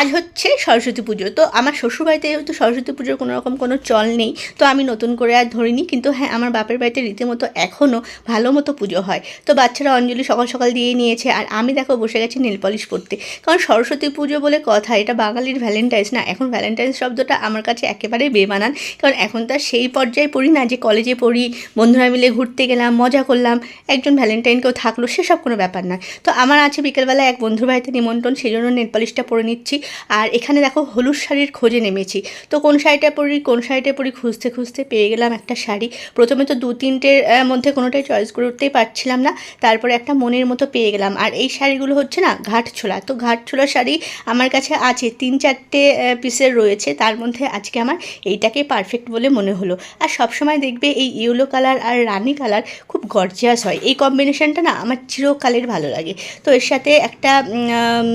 আজ হচ্ছে সরস্বতী পুজো। তো আমার শ্বশুরবাড়িতে যেহেতু সরস্বতী পুজোর কোনো রকম কোনো চল নেই, তো আমি নতুন করে আর ধরিনি। কিন্তু হ্যাঁ আমার বাপের বাড়িতে রীতিমতো এখনও ভালো মতো পুজো হয়। তো বাচ্চারা অঞ্জলি সকাল সকাল দিয়ে নিয়েছে। আর আমি দেখো বসে গেছি নীল পলিশ পরতে। কারণ সরস্বতী পুজো বলে কথা, এটা বাঙালির ভ্যালেন্টাইন্স না। এখন ভ্যালেন্টাইন্স শব্দটা আমার কাছে একেবারে বেমানান। কারণ এখন তার সেই পর্যায়ে পড়ি না যে কলেজে পড়ি, বন্ধুরা মিলে ঘুরতে গেলাম, মজা করলাম, একজন ভ্যালেন্টাইন কেউ থাকল, সেসব কোনো ব্যাপার না। তো আমার আছে বিকেলবেলা এক বন্ধুর বাড়িতে নিমন্ত্রণ, সেই জন্য নেল পলিশটা পরে নিচ্ছি। আর এখানে দেখো হলুদ শাড়ির খোঁজে নেমেছি। তো কোন শাড়িটা পরি, কোন শাড়িটা পরি খুঁজতে খুঁজতে পেয়ে গেলাম একটা শাড়ি। প্রথমে তো দু তিনটের মধ্যে কোনোটাই চয়েস করে উঠতেই পারছিলাম না। তারপরে একটা মনের মতো পেয়ে গেলাম। আর এই শাড়িগুলো হচ্ছে না ঘাট ছোলা। তো ঘাট ছোলা শাড়ি আমার কাছে আছে, তিন চারটে পিসের রয়েছে। তার মধ্যে আজকে আমার এইটাকে পারফেক্ট বলে মনে হলো। আর সবসময় দেখবে এই ইয়েলো কালার আর রানি কালার খুব গর্জিয়াস হয়। এই কম্বিনেশনটা না আমার চিরকালের ভালো লাগে। তো এর সাথে একটা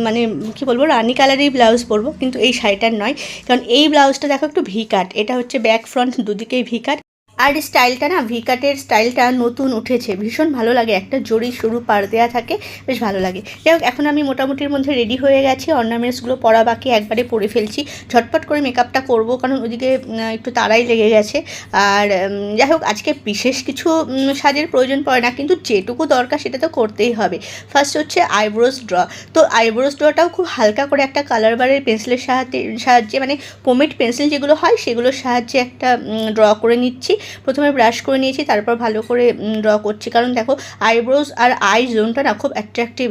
মানে কি বলব, রানি কালারের ব্লাউজ পরবো, কিন্তু এই শাড়িটার নয়। কারণ এই ব্লাউজটা দেখো একটু ভি কাট এটা হচ্ছে ব্যাক ফ্রন্ট দুদিকেই ভি কাট আর স্টাইলটা না ভি কাটের স্টাইলটা নতুন উঠেছে। ভীষণ ভালো লাগে, একটা জড়ি সরু পাড় দেওয়া থাকে, বেশ ভালো লাগে। যাই হোক, এখন আমি মোটামুটির মধ্যে রেডি হয়ে গেছি অর্নামেন্টসগুলো পরা বাকি একবারে পরে ফেলছি। ঝটপট করে মেকআপটা করব, কারণ ওদিকে একটু তাড়াই লেগে গেছে। আর যাই হোক, আজকে বিশেষ কিছু সাজের প্রয়োজন পড়ে না, কিন্তু যেটুকু দরকার সেটা তো করতেই হবে। ফার্স্ট হচ্ছে আইব্রোস ড্র তো আইব্রোস ড্রটাও খুব হালকা করে একটা কালার বারের পেন্সিলের সাহায্যে সাহায্যে মানে পোমেট পেন্সিল যেগুলো হয়, সেগুলোর সাহায্যে একটা ড্র করে নিচ্ছি। প্রথমে ব্রাশ করে নিয়েছি, তারপর ভালো করে ড্র করছি। কারণ দেখো আইব্রোজ আর আই জোনটা না খুব অ্যাট্রাকটিভ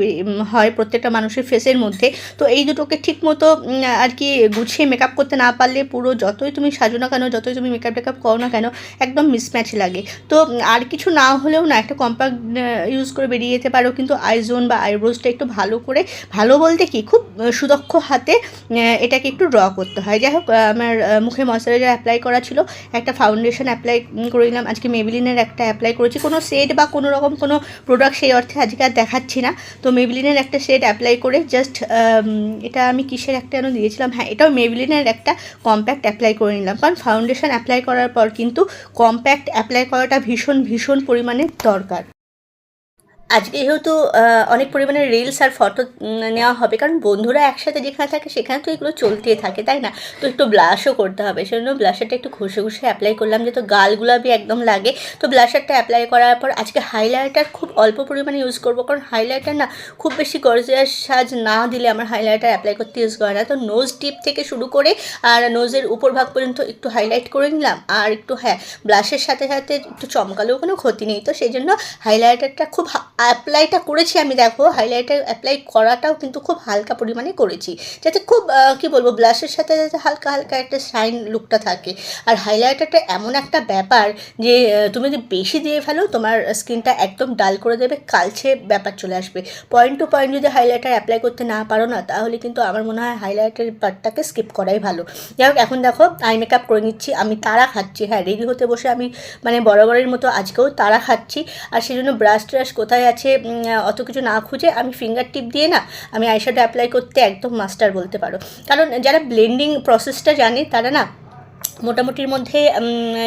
হয় প্রত্যেকটা মানুষের ফেসের মধ্যে। তো এই দুটোকে ঠিক মতো আর কি গুছিয়ে মেকআপ করতে না পারলে পুরো যতই তুমি সাজো না কেন, যতই তুমি মেকআপ টেকআপ করো না কেন, একদম মিসম্যাচ লাগে। তো আর কিছু না হলেও না, একটা কম্প্যাক্ট ইউজ করে বেরিয়ে যেতে পারো। কিন্তু আই জোন বা আইব্রোজটা একটু ভালো করে, ভালো বলতে কি, খুব সুদক্ষ হাতে এটাকে একটু ড্র করতে হয়। যাই হোক আমার মুখে ময়শ্চারাইজার অ্যাপ্লাই করা ছিল। একটা ফাউন্ডেশন অ্যাপ্লাই করে নিলাম। আজকে মেবিলিনের একটা অ্যাপ্লাই করেছি। কোনো সেট বা কোনো রকম কোনো প্রোডাক্ট সেই অর্থে আজকে আর দেখাচ্ছি না। তো মেবিলিনের একটা সেট অ্যাপ্লাই করে জাস্ট এটা আমি কিসের একটা যেন দিয়েছিলাম? হ্যাঁ এটাও মেবিলিনের একটা কম্প্যাক্ট অ্যাপ্লাই করে নিলাম। কারণ ফাউন্ডেশন অ্যাপ্লাই করার পর কিন্তু কম্প্যাক্ট অ্যাপ্লাই করাটা ভীষণ ভীষণ পরিমাণে দরকার। আজকে যেহেতু অনেক পরিমাণে রিলস আর ফটো নেওয়া হবে, কারণ বন্ধুরা একসাথে যেখানে থাকে সেখানে তো এগুলো চলতেই থাকে, তাই না? তো একটু ব্লাশও করতে হবে, সেজন্য ব্লাশারটা একটু ঘষে ঘষে অ্যাপ্লাই করলাম, যেহেতু গাল গুলাবি একদম লাগে, তো ব্লাশারটা অ্যাপ্লাই করার পর আজকে হাইলাইটার খুব অল্প পরিমাণে ইউজ করব, কারণ হাইলাইটার না খুব বেশি গর্জিয়াস সাজ না দিলে আমার হাইলাইটার অ্যাপ্লাই করতে ইউজ করে না, তো নোজ টিপ থেকে শুরু করে আর নোজের উপর ভাগ পর্যন্ত একটু হাইলাইট করে নিলাম, আর একটু হ্যাঁ ব্লাশের সাথে সাথে একটু চমকালেও কোনো ক্ষতি নেই, তো সেই জন্য হাইলাইটারটা খুব অ্যাপ্লাইটা করেছি আমি, দেখো হাইলাইটার অ্যাপ্লাই করাটাও কিন্তু খুব হালকা পরিমাণে করেছি। যাতে খুব কি বলব ব্লাশের সাথে যাতে হালকা হালকা একটা শাইন লুকটা থাকে। আর হাইলাইটারটা এমন একটা ব্যাপার যে তুমি যদি বেশি দিয়ে ফেলো, তোমার স্কিনটা একদম ডাল করে দেবে কালছে ব্যাপার চলে আসবে। পয়েন্ট টু পয়েন্ট যদি হাইলাইটার অ্যাপ্লাই করতে না পারো না, তাহলে কিন্তু আমার মনে হয় হাইলাইটার পার্টটাকে স্কিপ করাই ভালো। যাই হোক, এখন দেখো আই মেকআপ করে নিচ্ছি, আমি তারা খাচ্ছি। হ্যাঁ রেডি হতে বসে আমি মানে বরাবরের মতো আজকেও তারা খাচ্ছি। আর সেই জন্য ব্রাশ ট্রাশ কোথায় উম, অত কিছু না খুঁজে আমি ফিঙ্গার টিপ দিয়ে না আমি আইশ্যাডো অ্যাপ্লাই করতে একদম মাস্টার বলতে পারো। কারণ যারা ব্লেন্ডিং প্রসেসটা জানে তারা না মোটামুটির মধ্যে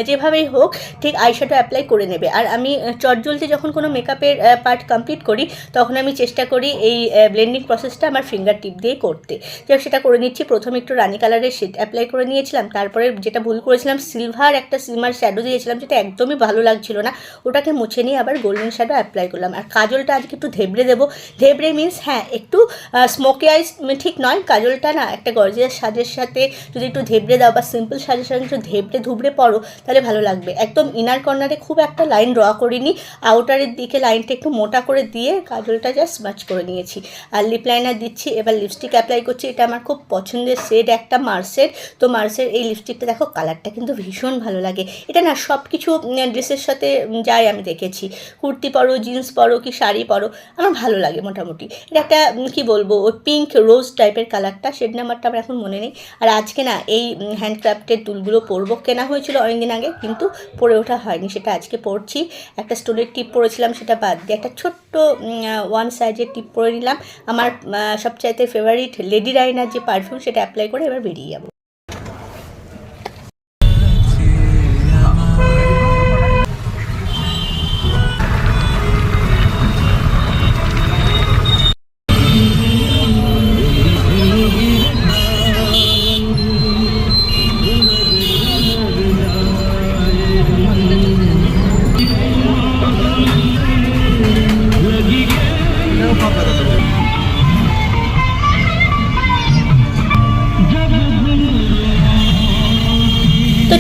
যেভাবেই হোক, ঠিক আইশ্যাডো অ্যাপ্লাই করে নেবে। আর আমি চটজলদি যখন কোনো মেকআপের পার্ট কমপ্লিট করি, তখন আমি চেষ্টা করি এই ব্লেন্ডিং প্রসেসটা আমার ফিঙ্গার টিপ দিয়ে করতে। যাই সেটা করে নিচ্ছি। প্রথমে একটু রানি কালারের শেড অ্যাপ্লাই করে নিয়েছিলাম। তারপরে যেটা ভুল করেছিলাম সিলভার একটা সিলভার শ্যাডো দিয়েছিলাম, যেটা একদমই ভালো লাগছিল না। ওটাকে মুছে নিয়ে আবার গোল্ডেন শ্যাডো অ্যাপ্লাই করলাম। আর কাজলটা আজকে একটু ধেবড়ে দেবো। ধেবড়ে মিন্স হ্যাঁ একটু স্মোকি আইস ঠিক নয়। কাজলটা না, একটা গর্জিয়াস সাজের সাথে যদি একটু ধেবড়ে দাও বা সিম্পল সাজের সাথে একটু ধেবড়ে পড়ো, তাহলে ভালো লাগবে। একদম ইনার কর্নারে খুব একটা লাইন ড্র করিনি। আউটারের দিকে লাইনটা একটু মোটা করে দিয়ে কাজলটা জাস্ট মাচ করে নিয়েছি। আর লিপ লাইনার দিচ্ছি, এবার লিপস্টিক অ্যাপ্লাই করছি। এটা আমার খুব পছন্দের শেড একটা মার্সের তো মার্সের এই লিপস্টিকটা দেখো কালারটা কিন্তু ভীষণ ভালো লাগে। এটা না সব কিছু ড্রেসের সাথে যায় আমি দেখেছি। কুর্তি পরো জিন্স পরো কি শাড়ি পরো, আমার ভালো লাগে মোটামুটি। এটা একটা কি বলব, ওই পিঙ্ক রোজ টাইপের কালারটা শেড নাম্বারটা আমার এখন মনে নেই। আর আজকে না, এই হ্যান্ডক্রাফটের টুলগুলো পরবো। কেনা হয়েছিল অনেকদিন আগে, কিন্তু পরে ওঠা হয়নি। সেটা আজকে পরছি। একটা স্টোনের টিপ পরেছিলাম, সেটা বাদ দিয়ে একটা ছোট্ট ওয়ান সাইজের টিপ পরে নিলাম। আমার সবচাইতে ফেভারিট লেডি রাইনার যে পারফিউম সেটা অ্যাপ্লাই করে এবার বেরিয়ে যাব।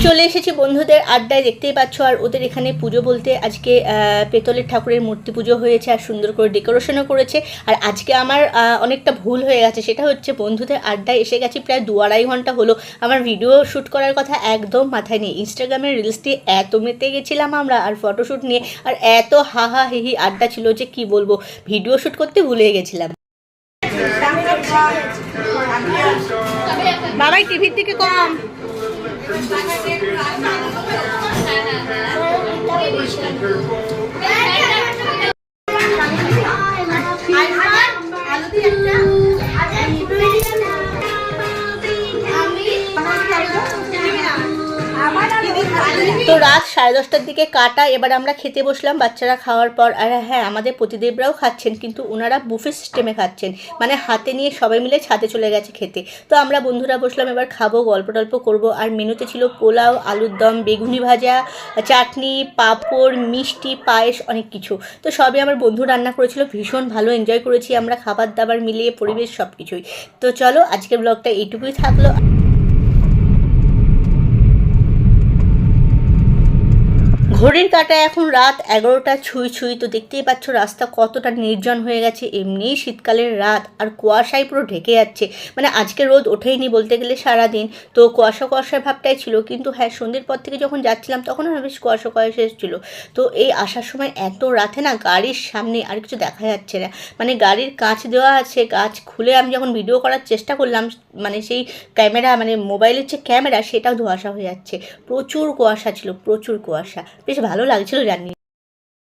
চলে এসেছি বন্ধুদের আড্ডায়, দেখতেই পাচ্ছ। আর ওদের এখানে পুজো বলতে আজকে পেতলের ঠাকুরের মূর্তি পুজো হয়েছে আর সুন্দর করে ডেকোরেশনও করেছে। আর আজকে আমার অনেকটা ভুল হয়ে গেছে। সেটা হচ্ছে বন্ধুদের আড্ডায় এসে গেছি প্রায় দু আড়াই ঘণ্টা হলো। আমার ভিডিও শ্যুট করার কথা একদম মাথায় নেই। ইনস্টাগ্রামের রিলসটি এত মেতে গেছিলাম আমরা আর ফটোশ্যুট নিয়ে। আর এত হা হা হি হি আড্ডা ছিল যে কি বলব? ভিডিও শ্যুট করতে ভুলে গেছিলাম। বাবাই, টিভির দিকে কম। Thank you. তো রাত সাড়ে দশটার দিকে কাটা, এবার আমরা খেতে বসলাম বাচ্চারা খাওয়ার পর। আর হ্যাঁ আমাদের প্রতিদেবরাও খাচ্ছেন, কিন্তু ওনারা বুফে সিস্টেমে খাচ্ছেন। মানে হাতে নিয়ে সবাই মিলে ছাদে চলে গেছে খেতে। তো আমরা বন্ধুরা বসলাম, এবার খাব, গল্প টল্প করব। আর মেনুতে ছিল পোলাও, আলুর দম, বেগুনি ভাজা, চাটনি, পাঁপড়, মিষ্টি, পায়েস, অনেক কিছু। তো সবই আমার বন্ধু রান্না করেছিল, ভীষণ ভালো এনজয় করেছি আমরা, খাবার দাবার মিলিয়ে, পরিবেশ সব কিছুই তো চলো, আজকের ব্লগটা এইটুকুই থাকল। ঘড়ির কাটা এখন রাত এগারোটা, ছুঁই ছুঁই। তো দেখতেই পাচ্ছ রাস্তা কতটা নির্জন হয়ে গেছে। এমনিই শীতকালের রাত আর কুয়াশায় পুরো ঢেকে যাচ্ছে। মানে আজকে রোদ ওঠেইনি বলতে গেলে সারাদিন। তো কুয়াশা কুয়াশার ভাবটাই ছিল। কিন্তু হ্যাঁ সন্ধ্যের পর থেকে যখন যাচ্ছিলাম তখন বেশ কুয়াশা কুয়াশা এসেছিল। তো এই আসার সময় এত রাতে না গাড়ির সামনে আর কিছু দেখা যাচ্ছে না। মানে গাড়ির কাঁচ দেওয়া আছে, কাঁচ খুলে আমি যখন ভিডিও করার চেষ্টা করলাম মানে সেই ক্যামেরা মানে মোবাইলের যে ক্যামেরা, সেটাও ধোঁয়াশা হয়ে যাচ্ছে। প্রচুর কুয়াশা ছিল, প্রচুর কুয়াশা। বেশ ভালো লাগছিল জানি